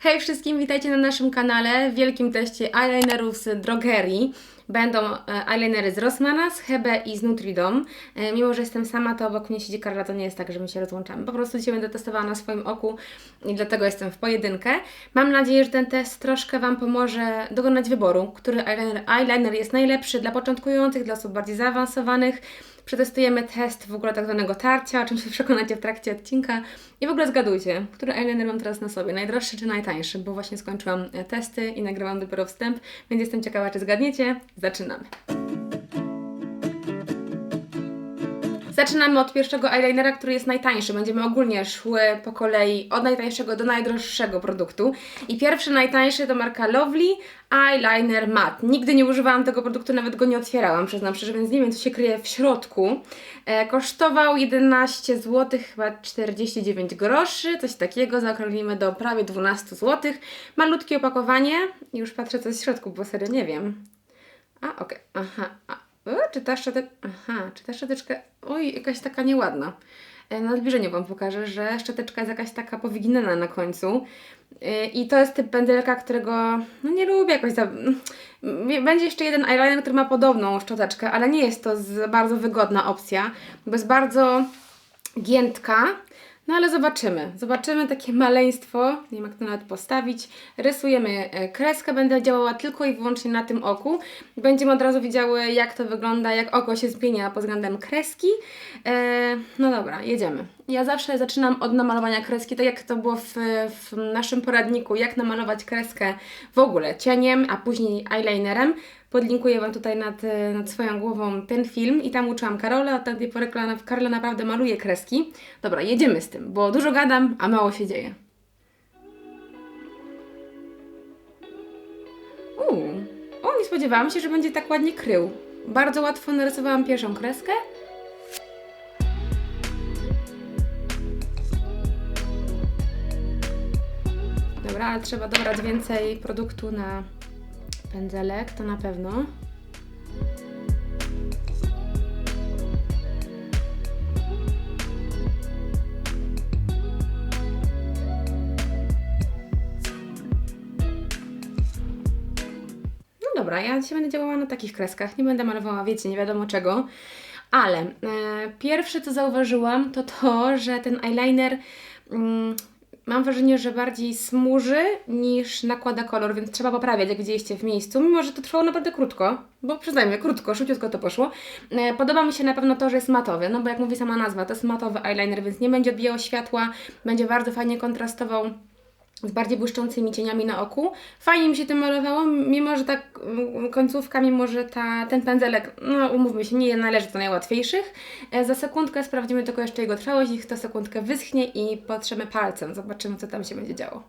Hej wszystkim, witajcie na naszym kanale w wielkim teście eyelinerów z drogerii. Będą e, eyelinery z Rossmana, z Hebe i z Nutridom. E, Mimo, że jestem sama, to obok mnie siedzi Karla, to nie jest tak, że my się rozłączamy. Po prostu dzisiaj będę testowała na swoim oku i dlatego jestem w pojedynkę. Mam nadzieję, że ten test troszkę Wam pomoże dokonać wyboru, który eyeliner, eyeliner jest najlepszy dla początkujących, dla osób bardziej zaawansowanych. Przetestujemy test w ogóle tak zwanego tarcia, o czym się przekonacie w trakcie odcinka. I w ogóle zgadujcie, który eyeliner mam teraz na sobie, najdroższy czy najtańszy, bo właśnie skończyłam e, testy i nagrywam dopiero wstęp, więc jestem ciekawa, czy zgadniecie. Zaczynamy. Zaczynamy od pierwszego eyelinera, który jest najtańszy. Będziemy ogólnie szły po kolei od najtańszego do najdroższego produktu. I pierwszy najtańszy to marka Lovely Eyeliner Matte. Nigdy nie używałam tego produktu, nawet go nie otwierałam, przyznam szczerze, więc nie wiem, co się kryje w środku. E, kosztował 11 zł, chyba 49 groszy, coś takiego. Zaokrąglimy do prawie 12 zł. Malutkie opakowanie. Już patrzę, co jest w środku, bo serio nie wiem. A, okej, aha, a. Czy ta szczoteczka... Aha, czy ta szczoteczka... Oj, jakaś taka nieładna. E, Na zbliżeniu Wam pokażę, że szczoteczka jest jakaś taka powyginana na końcu. E, I to jest typ pędzelka, którego no nie lubię jakoś za... Będzie jeszcze jeden eyeliner, który ma podobną szczoteczkę, ale nie jest to bardzo wygodna opcja, bo jest bardzo giętka. No ale zobaczymy. Zobaczymy takie maleństwo. Nie wiem jak to nawet postawić. Rysujemy e, kreskę. Będę działała tylko i wyłącznie na tym oku. Będziemy od razu widziały jak to wygląda, jak oko się zmienia pod względem kreski. E, no dobra, jedziemy. Ja zawsze zaczynam od namalowania kreski, tak jak to było w, w naszym poradniku, jak namalować kreskę w ogóle cieniem, a później eyelinerem. Podlinkuję Wam tutaj nad, e, nad swoją głową ten film i tam uczyłam Karola. Od tamtej pory Karola, naprawdę maluje kreski. Dobra, jedziemy z tym, bo dużo gadam, a mało się dzieje. Uuu, o, nie spodziewałam się, że będzie tak ładnie krył. Bardzo łatwo narysowałam pierwszą kreskę. Dobra, ale trzeba dobrać więcej produktu na pędzelek, to na pewno. No dobra, ja dzisiaj będę działała na takich kreskach, nie będę malowała, wiecie, nie wiadomo czego. Ale e, pierwsze co zauważyłam to to, że ten eyeliner mm, mam wrażenie, że bardziej smuży niż nakłada kolor, więc trzeba poprawiać, jak widzieliście w miejscu, mimo że to trwało naprawdę krótko, bo przyznajmy, krótko, szybciutko to poszło. E, Podoba mi się na pewno to, że jest matowy, no bo jak mówi sama nazwa, to jest matowy eyeliner, więc nie będzie odbijał światła, będzie bardzo fajnie kontrastował z bardziej błyszczącymi cieniami na oku. Fajnie mi się tym malowało, mimo że tak mm, końcówka, mimo że ta, ten pędzelek, no umówmy się, nie należy do najłatwiejszych. E, Za sekundkę sprawdzimy tylko jeszcze jego trwałość, niech ta sekundkę wyschnie i potrzemy palcem. Zobaczymy, co tam się będzie działo.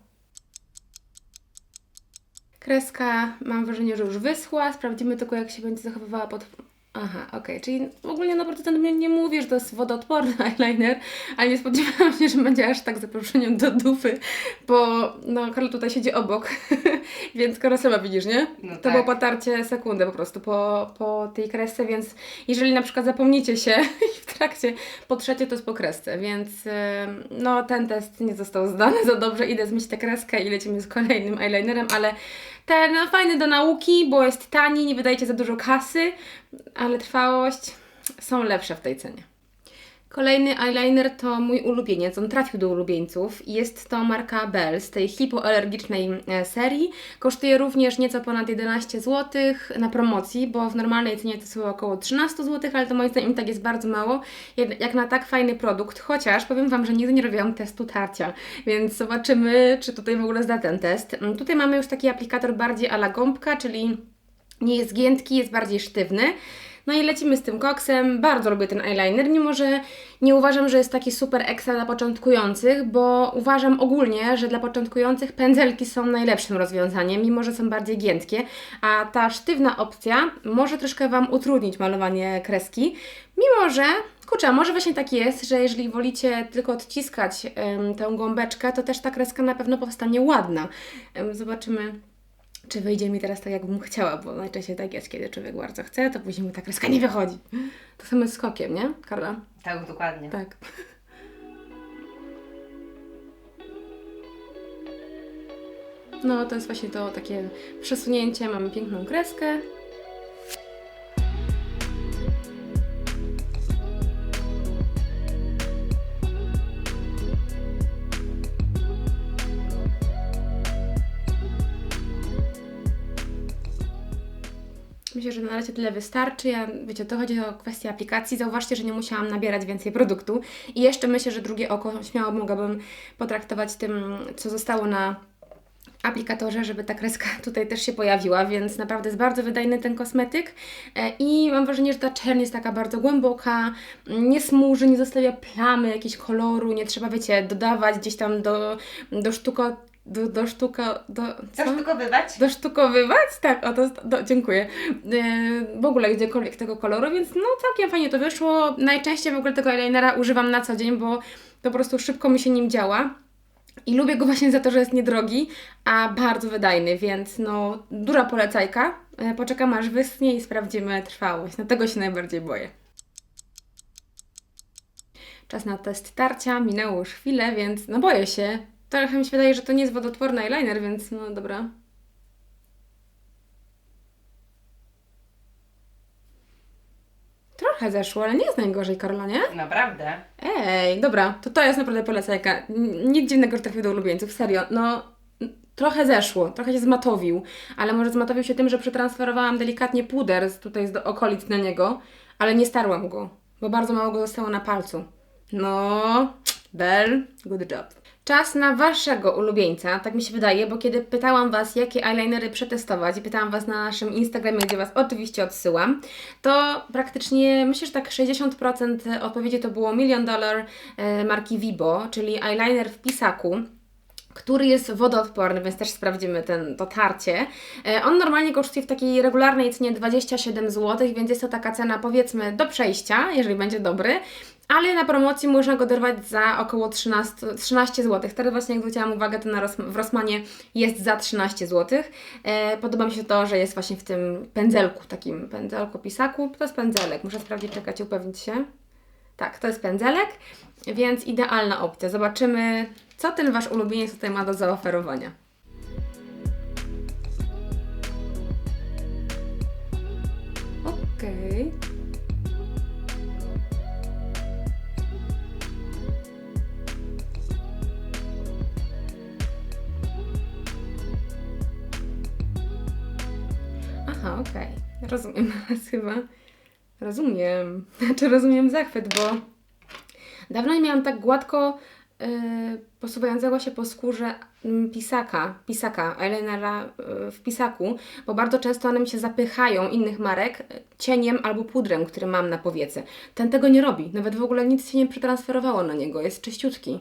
Kreska mam wrażenie, że już wyschła. Sprawdzimy tylko, jak się będzie zachowywała pod... Aha, okej, czyli ogólnie na producent mnie nie mówi, że to jest wodoodporny eyeliner, ale nie spodziewałam się, że będzie aż tak zaproszeniem do dupy, bo no Karol tutaj siedzi obok, więc Karol sama widzisz, nie? No to tak. było potarcie sekundę po prostu po, po tej kresce, więc jeżeli na przykład zapomnicie się i w trakcie potrzecie, to jest po kresce, więc no ten test nie został zdany za dobrze, idę zmyć tę kreskę i lecimy z kolejnym eyelinerem, ale ten no, fajny do nauki, bo jest tani, nie wydajecie za dużo kasy, ale trwałość są lepsze w tej cenie. Kolejny eyeliner to mój ulubieniec, on trafił do ulubieńców i jest to marka Bell z tej hipoalergicznej e, serii. Kosztuje również nieco ponad 11 zł na promocji, bo w normalnej cenie to są około 13 zł, ale to moim zdaniem tak jest bardzo mało, jak na tak fajny produkt, chociaż powiem Wam, że nigdy nie robiłam testu tarcia, więc zobaczymy, czy tutaj w ogóle zda ten test. Mm, Tutaj mamy już taki aplikator bardziej a la gąbka, czyli nie jest giętki, jest bardziej sztywny. No i lecimy z tym koksem. Bardzo lubię ten eyeliner, mimo że nie uważam, że jest taki super ekstra dla początkujących, bo uważam ogólnie, że dla początkujących pędzelki są najlepszym rozwiązaniem, mimo że są bardziej giętkie, a ta sztywna opcja może troszkę Wam utrudnić malowanie kreski, mimo że Kurczę, może właśnie tak jest, że jeżeli wolicie tylko odciskać em, tę gąbeczkę, to też ta kreska na pewno powstanie ładna. Em, zobaczymy, czy wyjdzie mi teraz tak, jakbym chciała, bo najczęściej tak jest, kiedy człowiek bardzo chce, to później mu ta kreska nie wychodzi. To samo z skokiem, nie, Karla? Tak, dokładnie. Tak. No to jest właśnie to takie przesunięcie, mamy piękną kreskę. Myślę, że na razie tyle wystarczy. Ja, wiecie, to chodzi o kwestię aplikacji. Zauważcie, że nie musiałam nabierać więcej produktu. I jeszcze myślę, że drugie oko śmiało mogłabym potraktować tym, co zostało na aplikatorze, żeby ta kreska tutaj też się pojawiła, więc naprawdę jest bardzo wydajny ten kosmetyk E, i mam wrażenie, że ta czerń jest taka bardzo głęboka, nie smuży, nie zostawia plamy, jakiegoś koloru, nie trzeba, wiecie, dodawać gdzieś tam do, do sztuko, do, do sztuka, do, co? Zasztukowywać? Dosztukowywać? Tak, o to, do, dziękuję. Yy, w ogóle gdziekolwiek tego koloru, więc no całkiem fajnie to wyszło. Najczęściej w ogóle tego eyelinera używam na co dzień, bo po prostu szybko mi się nim działa. I lubię go właśnie za to, że jest niedrogi, a bardzo wydajny, więc no duża polecajka. Yy, Poczekam aż wyschnie i sprawdzimy trwałość. No tego się najbardziej boję. Czas na test tarcia, minęło już chwilę, więc no boję się. Trochę mi się wydaje, że to nie jest wodoodporny eyeliner, więc no dobra. Trochę zeszło, ale nie jest najgorzej, Karola, nie? Naprawdę. Ej, dobra, to to jest naprawdę polecajka. N- Nic dziwnego, że trafił do ulubieńców, serio. No, n- trochę zeszło, trochę się zmatowił, ale może zmatowił się tym, że przetransferowałam delikatnie puder z tutaj z do okolic na niego, ale nie starłam go, bo bardzo mało go zostało na palcu. No, Bell, good job. Czas na Waszego ulubieńca, tak mi się wydaje, bo kiedy pytałam Was, jakie eyelinery przetestować i pytałam Was na naszym Instagramie, gdzie Was oczywiście odsyłam, to praktycznie myślę, że tak 60% odpowiedzi to było Million Dollar e, marki Vibo, czyli eyeliner w pisaku który jest wodoodporny, więc też sprawdzimy ten, to tarcie. E, On normalnie kosztuje w takiej regularnej cenie 27 zł, więc jest to taka cena powiedzmy do przejścia, jeżeli będzie dobry, ale na promocji można go dorwać za około 13, 13 zł. Teraz właśnie jak zwróciłam uwagę, to na Ros- w Rossmanie jest za 13 zł. E, podoba mi się to, że jest właśnie w tym pędzelku, takim pędzelku pisaku. To jest pędzelek, muszę sprawdzić, czekać, upewnić się. Tak, to jest pędzelek, więc idealna opcja. Zobaczymy, co ten Wasz ulubieniec tutaj ma do zaoferowania. Okej. Aha, okej. Rozumiem teraz chyba. Rozumiem. Znaczy rozumiem zachwyt, bo dawno nie miałam tak gładko posuwającego się po skórze mm, pisaka, pisaka, eyelinera yy, w pisaku, bo bardzo często one mi się zapychają innych marek y, cieniem albo pudrem, który mam na powiece. Ten tego nie robi. Nawet w ogóle nic się nie przetransferowało na niego. Jest czyściutki.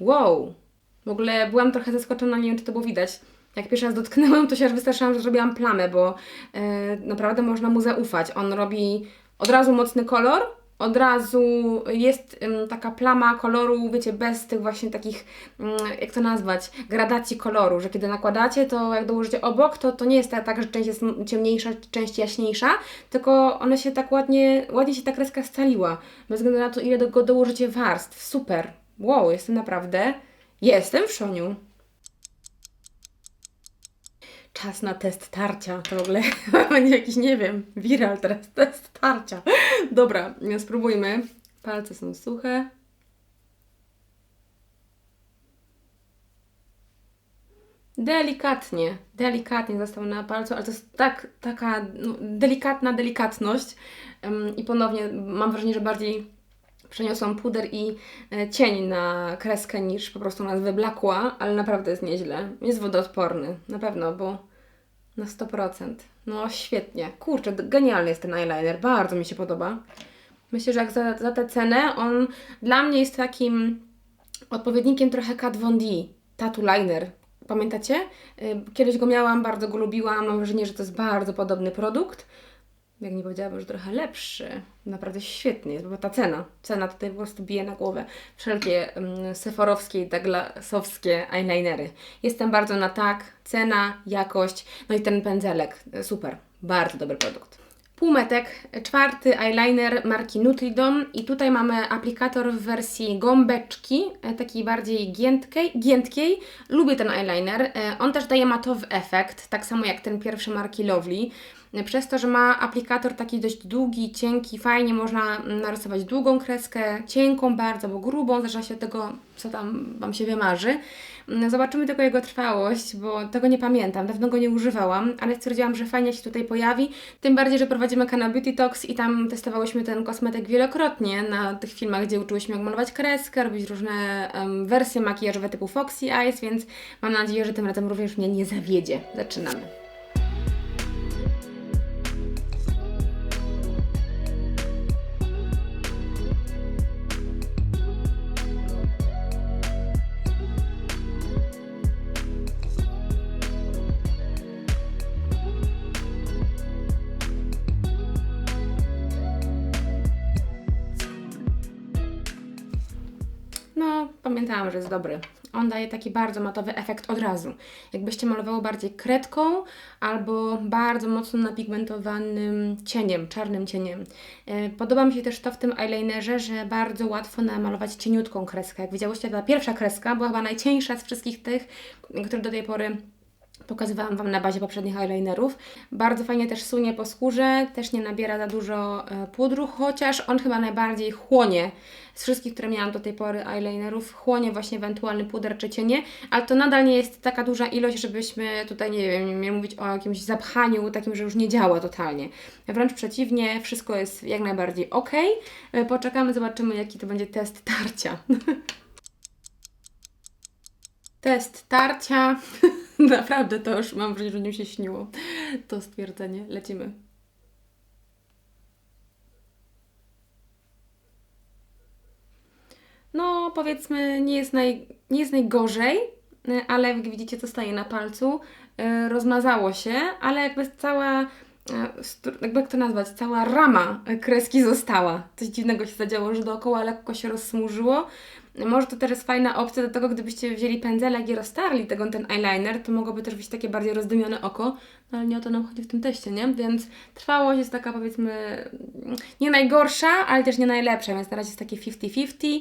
Wow! W ogóle byłam trochę zaskoczona, nie wiem czy to było widać. Jak pierwszy raz dotknęłam, to się aż wystraszyłam, że zrobiłam plamę, bo e, naprawdę można mu zaufać. On robi od razu mocny kolor, od razu jest taka plama koloru, wiecie, bez tych właśnie takich, ym, jak to nazwać, gradacji koloru, że kiedy nakładacie, to jak dołożycie obok, to, to nie jest tak, że część jest ciemniejsza, część jaśniejsza, tylko one się tak ładnie, ładnie się ta kreska scaliła, bez względu na to, ile do dołożycie warstw. Super. Wow, jestem naprawdę, jestem w szoniu. Czas na test tarcia. To w ogóle będzie jakiś, nie wiem, viral teraz. Test tarcia. Dobra, spróbujmy. Palce są suche. Delikatnie, delikatnie został na palcu, ale to jest tak, taka no, delikatna delikatność. Ym, I ponownie mam wrażenie, że bardziej przeniosłam puder i e, cień na kreskę niż po prostu nas wyblakła, ale naprawdę jest nieźle. Jest wodoodporny, na pewno, bo na 100%. No świetnie. Kurczę, genialny jest ten eyeliner, bardzo mi się podoba. Myślę, że jak za, za tę cenę, on dla mnie jest takim odpowiednikiem trochę Kat Von D, Tattoo Liner. Pamiętacie? Y, Kiedyś go miałam, bardzo go lubiłam, mam wrażenie, że to jest bardzo podobny produkt. Jak nie powiedziałabym, że trochę lepszy. Naprawdę świetny jest, bo ta cena, cena tutaj po prostu bije na głowę. Wszelkie um, seforowskie i douglasowskie eyelinery. Jestem bardzo na tak, cena, jakość, no i ten pędzelek, super, bardzo dobry produkt. Półmetek, czwarty eyeliner marki Nutridom i tutaj mamy aplikator w wersji gąbeczki, e, takiej bardziej giętkiej, giętkiej. Lubię ten eyeliner. E, On też daje matowy efekt, tak samo jak ten pierwszy marki Lovely. Przez to, że ma aplikator taki dość długi, cienki, fajnie można narysować długą kreskę, cienką bardzo, bo grubą, zależy się od tego, co tam Wam się wymarzy. Mm, Zobaczymy tylko jego trwałość, bo tego nie pamiętam, dawno go nie używałam, ale stwierdziłam, że fajnie się tutaj pojawi. Tym bardziej, że prowadzimy kanał Beauty Talks i tam testowałyśmy ten kosmetyk wielokrotnie na tych filmach, gdzie uczyłyśmy jak malować kreskę, robić różne em, wersje makijażowe typu Foxy Eyes, więc mam nadzieję, że tym razem również mnie nie zawiedzie. Zaczynamy. Pamiętałam, że jest dobry. On daje taki bardzo matowy efekt od razu. Jakbyście malowało bardziej kredką albo bardzo mocno napigmentowanym cieniem, czarnym cieniem. E, Podoba mi się też to w tym eyelinerze, że bardzo łatwo namalować cieniutką kreskę. Jak widziałyście, ta pierwsza kreska była chyba najcieńsza z wszystkich tych, które do tej pory Pokazywałam Wam na bazie poprzednich eyelinerów. Bardzo fajnie też sunie po skórze, też nie nabiera za dużo e, pudru, chociaż on chyba najbardziej chłonie z wszystkich, które miałam do tej pory eyelinerów, chłonie właśnie ewentualny puder czy cienie, ale to nadal nie jest taka duża ilość, żebyśmy tutaj, nie wiem, mieli mówić o jakimś zapchaniu takim, że już nie działa totalnie. Wręcz przeciwnie, wszystko jest jak najbardziej ok. E, Poczekamy, zobaczymy jaki to będzie test tarcia. Test tarcia. Naprawdę to już mam wrażenie, że mi się śniło. To stwierdzenie. Lecimy. No, powiedzmy, nie jest, naj, nie jest najgorzej, y, ale jak widzicie, co staje na palcu, y, rozmazało się, ale jakby cała, stru- jakby jak to nazwać, cała rama kreski została. Coś dziwnego się zadziało, że dookoła lekko się rozsmużyło. Może to jest fajna opcja do tego, gdybyście wzięli pędzelek i roztarli tego, ten eyeliner, to mogłoby też być takie bardziej rozdymione oko, no ale nie o to nam chodzi w tym teście, nie? Więc trwałość jest taka powiedzmy nie najgorsza, ale też nie najlepsza, więc na razie jest takie 50-50.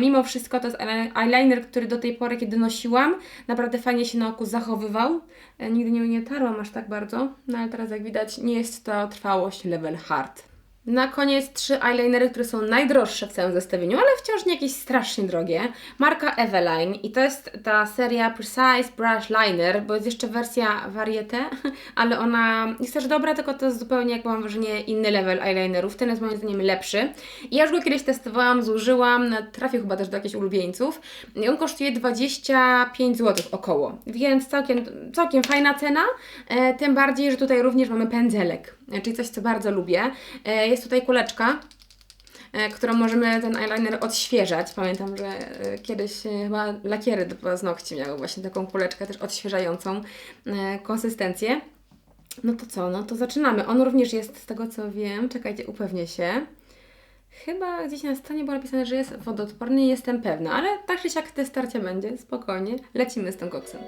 Mimo wszystko to jest eyeliner- eyeliner, który do tej pory, kiedy nosiłam, naprawdę fajnie się na oku zachowywał. E, Nigdy nie, nie tarłam aż tak bardzo, no ale teraz jak widać nie jest to trwałość level hard. Na koniec trzy eyelinery, które są najdroższe w całym zestawieniu, ale wciąż nie jakieś strasznie drogie. Marka Eveline i to jest ta seria Precise Brush Liner, bo jest jeszcze wersja Varieté, ale ona jest też dobra, tylko to jest zupełnie, jak mam wrażenie, inny level eyelinerów. Ten jest moim zdaniem lepszy. Ja już go kiedyś testowałam, zużyłam, no, trafił chyba też do jakichś ulubieńców. I on kosztuje 25 zł około, więc całkiem, całkiem fajna cena. E, tym bardziej, że tutaj również mamy pędzelek, czyli coś, co bardzo lubię. E, jest tutaj kuleczka, e, którą możemy ten eyeliner odświeżać. Pamiętam, że e, kiedyś e, chyba lakiery do paznokci miały właśnie taką kuleczkę też odświeżającą e, konsystencję. No to co, no to zaczynamy. On również jest, z tego co wiem, czekajcie, upewnię się. Chyba gdzieś na stronie było napisane, że jest wodoodporny, jestem pewna, ale tak czy siak te starcie będzie, spokojnie. Lecimy z tym koksem.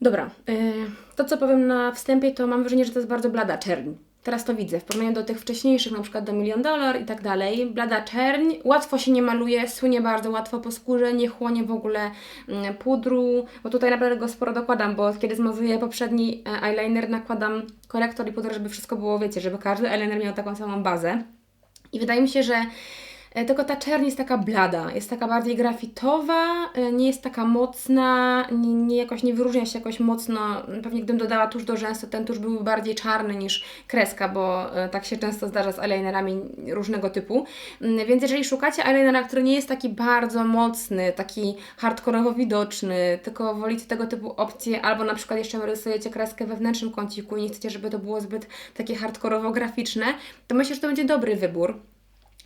Dobra, y, to co powiem na wstępie, to mam wrażenie, że to jest bardzo blada czerń. Teraz to widzę, w porównaniu do tych wcześniejszych, na przykład do Milion Dolar i tak dalej. Blada czerń, łatwo się nie maluje, słynie bardzo łatwo po skórze, nie chłonie w ogóle mm, pudru, bo tutaj naprawdę go sporo dokładam, bo kiedy zmazuję poprzedni e, eyeliner, nakładam korektor i pudr, żeby wszystko było, wiecie, żeby każdy eyeliner miał taką samą bazę. I wydaje mi się, że Tylko ta czerń jest taka blada, jest taka bardziej grafitowa, e, nie jest taka mocna, nie, nie jakoś nie wyróżnia się jakoś mocno. Pewnie gdybym dodała tusz do rzęs, to ten tusz byłby bardziej czarny niż kreska, bo e, tak się często zdarza z eyelinerami różnego typu. Mm, Więc jeżeli szukacie eyelinera, który nie jest taki bardzo mocny, taki hardkorowo widoczny, tylko wolicie tego typu opcje, albo na przykład jeszcze rysujecie kreskę we wewnętrznym kąciku i nie chcecie, żeby to było zbyt takie hardkorowo graficzne, to myślę, że to będzie dobry wybór.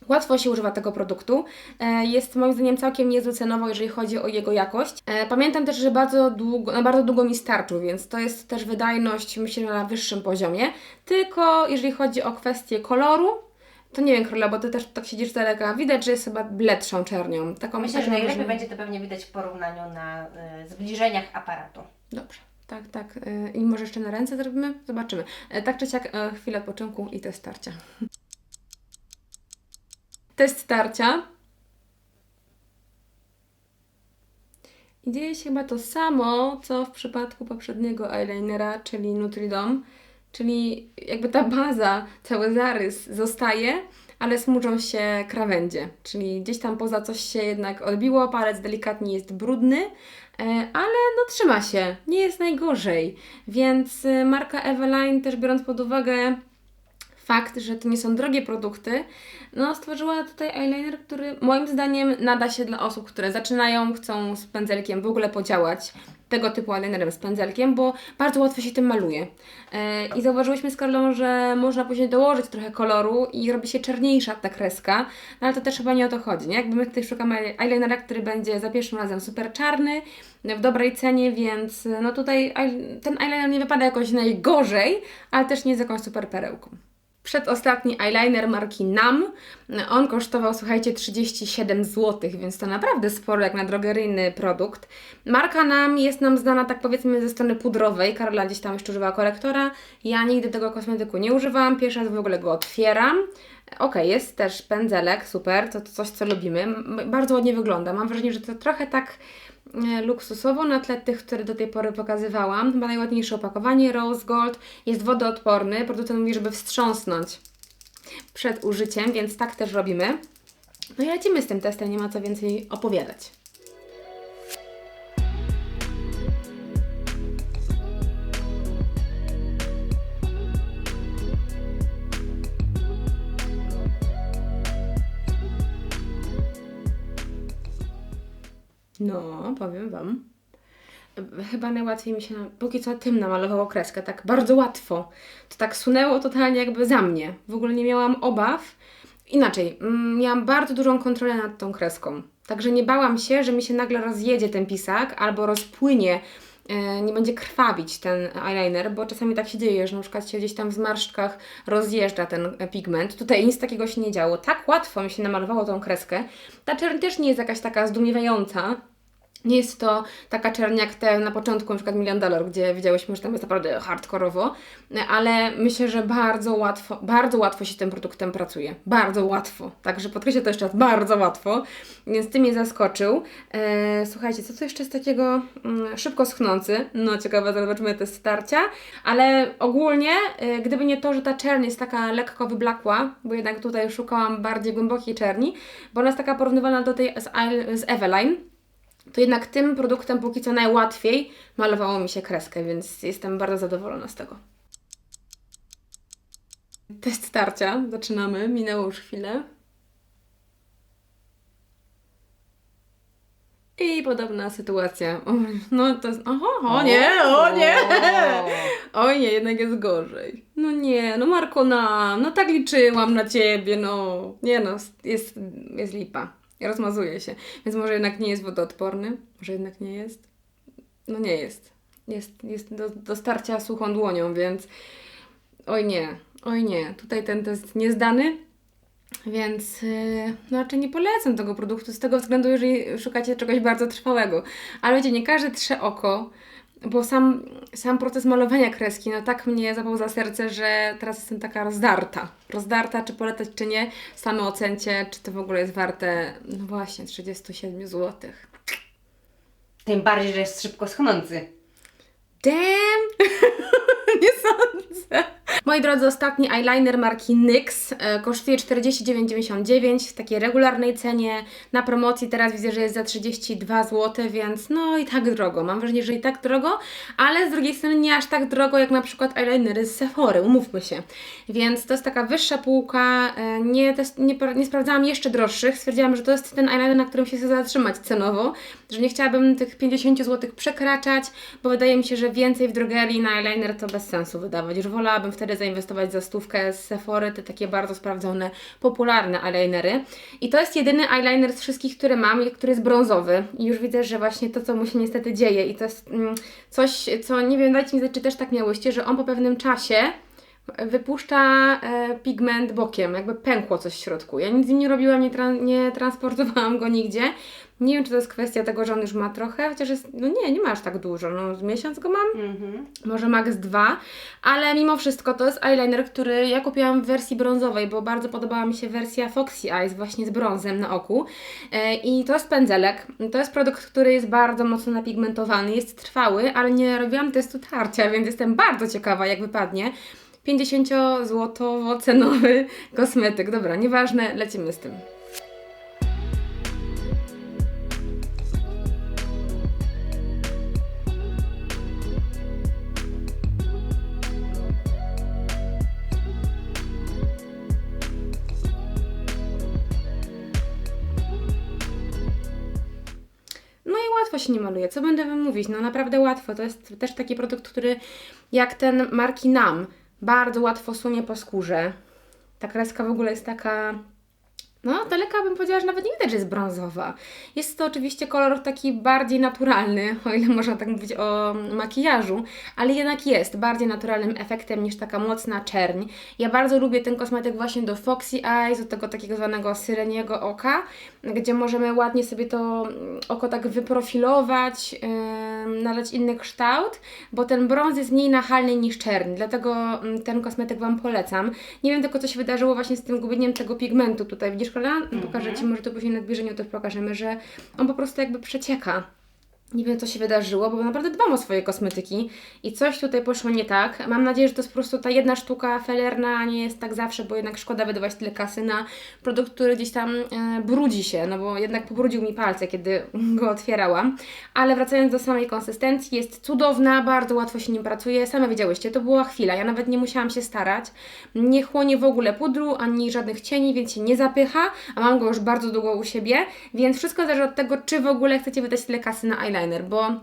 Łatwo się używa tego produktu. E, Jest moim zdaniem całkiem niezły cenowo, jeżeli chodzi o jego jakość. E, Pamiętam też, że bardzo długo, bardzo długo mi starczył, więc to jest też wydajność, myślę, na wyższym poziomie. Tylko jeżeli chodzi o kwestię koloru, to nie wiem, Króla, bo Ty też tak siedzisz z daleka. Widać, że jest chyba bledszą czernią. Taką Myślę, że najlepiej będzie to pewnie widać w porównaniu na y, zbliżeniach aparatu. Dobrze. Tak, tak. I może jeszcze na ręce zrobimy? Zobaczymy. Tak czy siak, chwilę odpoczynku i test starcia. Test starcia. I dzieje się chyba to samo, co w przypadku poprzedniego eyelinera, czyli Nutridom. Czyli jakby ta baza, cały zarys zostaje, ale smużą się krawędzie. Czyli gdzieś tam poza coś się jednak odbiło, palec delikatnie jest brudny, e, ale no trzyma się, nie jest najgorzej. Więc e, marka Eveline też biorąc pod uwagę fakt, że to nie są drogie produkty, no stworzyła tutaj eyeliner, który moim zdaniem nada się dla osób, które zaczynają, chcą z pędzelkiem w ogóle podziałać, tego typu eyelinerem z pędzelkiem, bo bardzo łatwo się tym maluje. E, I zauważyłyśmy z Karlą, że można później dołożyć trochę koloru i robi się czarniejsza ta kreska, no ale to też chyba nie o to chodzi, nie? Jakby my tutaj szukamy eyelinera, który będzie za pierwszym razem super czarny, w dobrej cenie, więc no tutaj ten eyeliner nie wypada jakoś najgorzej, ale też nie jest jakąś super perełką. Przedostatni eyeliner marki NAM. On kosztował, słuchajcie, 37 zł, więc to naprawdę sporo jak na drogeryjny produkt. Marka NAM jest nam znana, tak powiedzmy, ze strony pudrowej. Karola gdzieś tam jeszcze używała korektora. Ja nigdy tego kosmetyku nie używałam, pierwszy raz w ogóle go otwieram. Ok, jest też pędzelek, super, to, to coś, co lubimy. Bardzo ładnie wygląda. Mam wrażenie, że to trochę tak luksusowo na tle tych, które do tej pory pokazywałam. Chyba najładniejsze opakowanie Rose Gold. Jest wodoodporny. Producent mówi, żeby wstrząsnąć przed użyciem, więc tak też robimy. No i lecimy z tym testem, nie ma co więcej opowiadać. No, powiem Wam. Chyba najłatwiej mi się póki co tym namalowało kreskę, tak bardzo łatwo. To tak sunęło totalnie jakby za mnie. W ogóle nie miałam obaw. Inaczej, mm, miałam bardzo dużą kontrolę nad tą kreską. Także nie bałam się, że mi się nagle rozjedzie ten pisak albo rozpłynie, e, nie będzie krwawić ten eyeliner, bo czasami tak się dzieje, że na przykład się gdzieś tam w zmarszczkach rozjeżdża ten pigment. Tutaj nic takiego się nie działo. Tak łatwo mi się namalowało tą kreskę. Ta czerń też nie jest jakaś taka zdumiewająca, nie jest to taka czerń jak te na początku, na przykład Million Dollar, gdzie widziałyśmy, że tam jest naprawdę hardkorowo, ale myślę, że bardzo łatwo, bardzo łatwo się tym produktem pracuje. Bardzo łatwo. Także podkreślę to jeszcze raz, bardzo łatwo. Więc ty mnie zaskoczył. E, słuchajcie, co tu jeszcze jest takiego mm, szybko schnący? No ciekawe, zobaczymy te starcia. Ale ogólnie, e, gdyby nie to, że ta czerń jest taka lekko wyblakła, bo jednak tutaj szukałam bardziej głębokiej czerni, bo ona jest taka porównywalna do tej z, z Eveline, to jednak tym produktem póki co najłatwiej malowało mi się kreskę, więc jestem bardzo zadowolona z tego. Test starcia, zaczynamy, minęło już chwilę. I podobna sytuacja. O, no to jest. Oho, o nie, o nie! Oj nie, jednak jest gorzej. No nie, no Marko, na, no tak liczyłam na ciebie, no. Nie no, jest, jest lipa. Rozmazuje się. Więc może jednak nie jest wodoodporny? Może jednak nie jest? No nie jest. Jest, jest do, do starcia suchą dłonią, więc oj nie, oj nie. Tutaj ten test niezdany, więc yy, no raczej nie polecam tego produktu z tego względu, jeżeli szukacie czegoś bardzo trwałego. Ale wiecie, nie każdy trze oko, bo sam, sam proces malowania kreski, no tak mnie zapał za serce, że teraz jestem taka rozdarta. Rozdarta, czy polecać, czy nie. Same ocencie, czy to w ogóle jest warte, no właśnie, 37 zł. Tym bardziej, że jest szybko schnący. Damn! nie sądzę. Moi drodzy, ostatni eyeliner marki NYX e, kosztuje 49,99 w takiej regularnej cenie. Na promocji teraz widzę, że jest za 32 zł, więc no i tak drogo. Mam wrażenie, że i tak drogo, ale z drugiej strony nie aż tak drogo jak na przykład eyelinery z Sephory, umówmy się. Więc to jest taka wyższa półka. e, Nie, test, nie, nie sprawdzałam jeszcze droższych. Stwierdziłam, że to jest ten eyeliner, na którym się chcę zatrzymać cenowo, że nie chciałabym tych 50 zł przekraczać, bo wydaje mi się, że więcej w drogerii na eyeliner to bez sensu wydawać. Już wolałabym wtedy wtedy zainwestować za stówkę z Sephory, te takie bardzo sprawdzone, popularne eyelinery. I to jest jedyny eyeliner z wszystkich, które mam, który jest brązowy. I już widzę, że właśnie to, co mu się niestety dzieje i to jest mm, coś, co nie wiem, dajcie mi znać, czy też tak miałyście, że on po pewnym czasie wypuszcza e, pigment bokiem, jakby pękło coś w środku. Ja nic z nim nie robiłam, nie, tra- nie transportowałam go nigdzie. Nie wiem, czy to jest kwestia tego, że on już ma trochę, chociaż jest, no nie, nie ma aż tak dużo, no z miesiąc go mam, Mhm. może max dwa, ale mimo wszystko to jest eyeliner, który ja kupiłam w wersji brązowej, bo bardzo podobała mi się wersja Foxy Eyes właśnie z brązem na oku e, i to jest pędzelek, to jest produkt, który jest bardzo mocno napigmentowany, jest trwały, ale nie robiłam testu tarcia, więc jestem bardzo ciekawa jak wypadnie. 50 złotowo cenowy kosmetyk. Dobra, nieważne, lecimy z tym. Łatwo się nie maluje. Co będę Wam mówić? No naprawdę łatwo. To jest też taki produkt, który jak ten marki Nam bardzo łatwo sunie po skórze. Ta kreska w ogóle jest taka no, daleka bym powiedziała, że nawet nie widać, że jest brązowa. Jest to oczywiście kolor taki bardziej naturalny, o ile można tak mówić o makijażu, ale jednak jest bardziej naturalnym efektem niż taka mocna czerń. Ja bardzo lubię ten kosmetyk właśnie do Foxy Eyes, do tego takiego zwanego syreniego oka, gdzie możemy ładnie sobie to mm, oko tak wyprofilować, yy, nadać inny kształt, bo ten brąz jest mniej nachalny niż czerń, dlatego mm, ten kosmetyk Wam polecam. Nie wiem tylko, co się wydarzyło właśnie z tym gubieniem tego pigmentu tutaj. Widzisz, Kola? Pokażę Ci, może to później na zbliżeniu to pokażemy, że on po prostu jakby przecieka. Nie wiem, co się wydarzyło, bo naprawdę dbam o swoje kosmetyki i coś tutaj poszło nie tak. Mam nadzieję, że to jest po prostu ta jedna sztuka felerna, nie jest tak zawsze, bo jednak szkoda wydawać tyle kasy na produkt, który gdzieś tam e, brudzi się, no bo jednak pobrudził mi palce, kiedy go otwierałam. Ale wracając do samej konsystencji, jest cudowna, bardzo łatwo się nim pracuje. Same wiedziałyście, to była chwila, ja nawet nie musiałam się starać. Nie chłonie w ogóle pudru, ani żadnych cieni, więc się nie zapycha, a mam go już bardzo długo u siebie, więc wszystko zależy od tego, czy w ogóle chcecie wydać tyle kasy na eyeliner, bo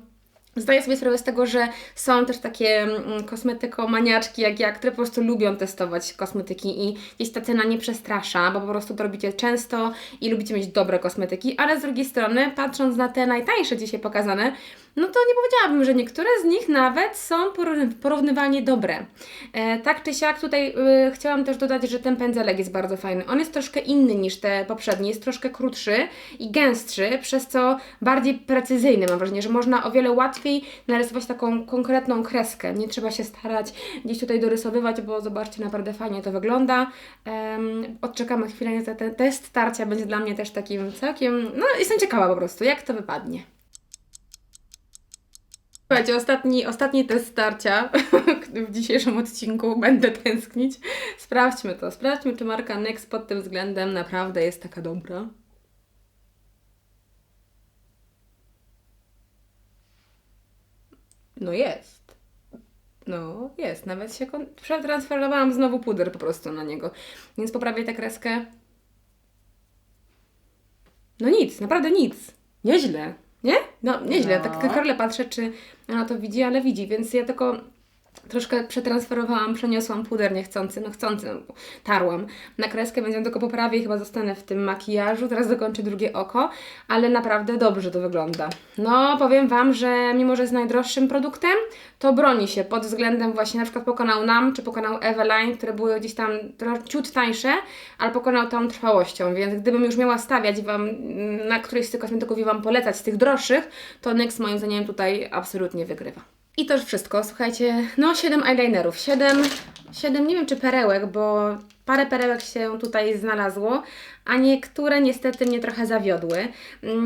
Zdaję sobie sprawę z tego, że są też takie mm, kosmetykomaniaczki jak ja, które po prostu lubią testować kosmetyki i gdzieś ta cena nie przestrasza, bo po prostu to robicie często i lubicie mieć dobre kosmetyki, ale z drugiej strony, patrząc na te najtańsze dzisiaj pokazane, no to nie powiedziałabym, że niektóre z nich nawet są porówny- porównywalnie dobre. E, tak czy siak, tutaj y, chciałam też dodać, że ten pędzelek jest bardzo fajny. On jest troszkę inny niż te poprzednie, jest troszkę krótszy i gęstszy, przez co bardziej precyzyjny. Mam wrażenie, że można o wiele łatwiej narysować taką konkretną kreskę. Nie trzeba się starać gdzieś tutaj dorysowywać, bo zobaczcie, naprawdę fajnie to wygląda. Em, odczekamy chwilę ten test tarcia, będzie dla mnie też takim całkiem, no jestem ciekawa po prostu, jak to wypadnie. Słuchajcie, ostatni, ostatni test starcia w dzisiejszym odcinku. Będę tęsknić. Sprawdźmy to. Sprawdźmy, czy marka NYX pod tym względem naprawdę jest taka dobra. No jest. No jest. Nawet się kon- przetransferowałam znowu puder po prostu na niego. Więc poprawię tę kreskę. No nic, naprawdę nic. Nieźle. Nie? No, nieźle. No. Tak na Karle patrzę, czy ona to widzi, ale widzi, więc ja tylko troszkę przetransferowałam, przeniosłam puder niechcący, no chcący, no, tarłam na kreskę, więc ją tylko poprawię i chyba zostanę w tym makijażu. Teraz dokończę drugie oko, ale naprawdę dobrze to wygląda. No, powiem Wam, że mimo, że jest najdroższym produktem, to broni się pod względem właśnie na przykład pokonał nam, czy pokonał Eveline, które były gdzieś tam ciut tańsze, ale pokonał tą trwałością, więc gdybym już miała stawiać Wam na któryś z tych kosmetyków i Wam polecać z tych droższych, to NYX moim zdaniem tutaj absolutnie wygrywa. I to już wszystko, słuchajcie, no 7 eyelinerów, 7, 7 nie wiem czy perełek, bo parę perełek się tutaj znalazło, a niektóre niestety mnie trochę zawiodły.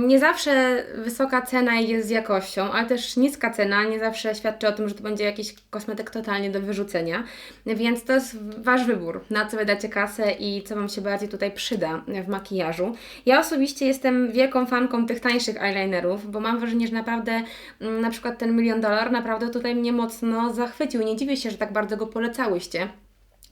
Nie zawsze wysoka cena jest z jakością, ale też niska cena nie zawsze świadczy o tym, że to będzie jakiś kosmetyk totalnie do wyrzucenia, więc to jest Wasz wybór, na co wydacie kasę i co Wam się bardziej tutaj przyda w makijażu. Ja osobiście jestem wielką fanką tych tańszych eyelinerów, bo mam wrażenie, że naprawdę mm, na przykład ten milion dolar naprawdę tutaj mnie mocno zachwycił. Nie dziwię się, że tak bardzo go polecałyście.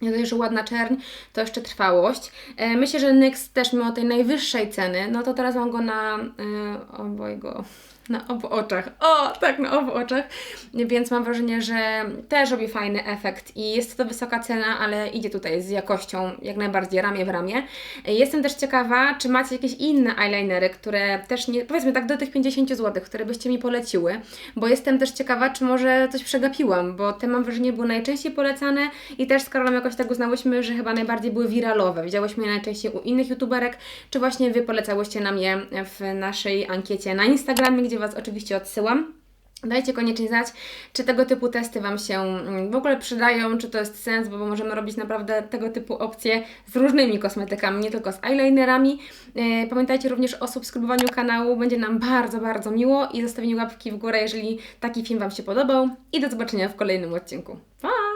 Dość, że ładna czerń, to jeszcze trwałość. E, myślę, że NYX też mimo tej najwyższej ceny, no to teraz mam go na, e, obojgo, Na obu oczach. O, tak, na obu oczach. Więc mam wrażenie, że też robi fajny efekt i jest to wysoka cena, ale idzie tutaj z jakością jak najbardziej ramię w ramię. Jestem też ciekawa, czy macie jakieś inne eyelinery, które też nie, powiedzmy tak do tych 50 zł, które byście mi poleciły, bo jestem też ciekawa, czy może coś przegapiłam, bo te mam wrażenie były najczęściej polecane i też z Karolem jakoś tak uznałyśmy, że chyba najbardziej były wiralowe. Widziałyśmy je najczęściej u innych youtuberek, czy właśnie Wy polecałyście nam je w naszej ankiecie na Instagramie, gdzie Was oczywiście odsyłam. Dajcie koniecznie znać, czy tego typu testy Wam się mm, w ogóle przydają, czy to jest sens, bo możemy robić naprawdę tego typu opcje z różnymi kosmetykami, nie tylko z eyelinerami. Yy, Pamiętajcie również o subskrybowaniu kanału, będzie nam bardzo, bardzo miło i zostawieniu łapki w górę, jeżeli taki film Wam się podobał. I do zobaczenia w kolejnym odcinku. Pa!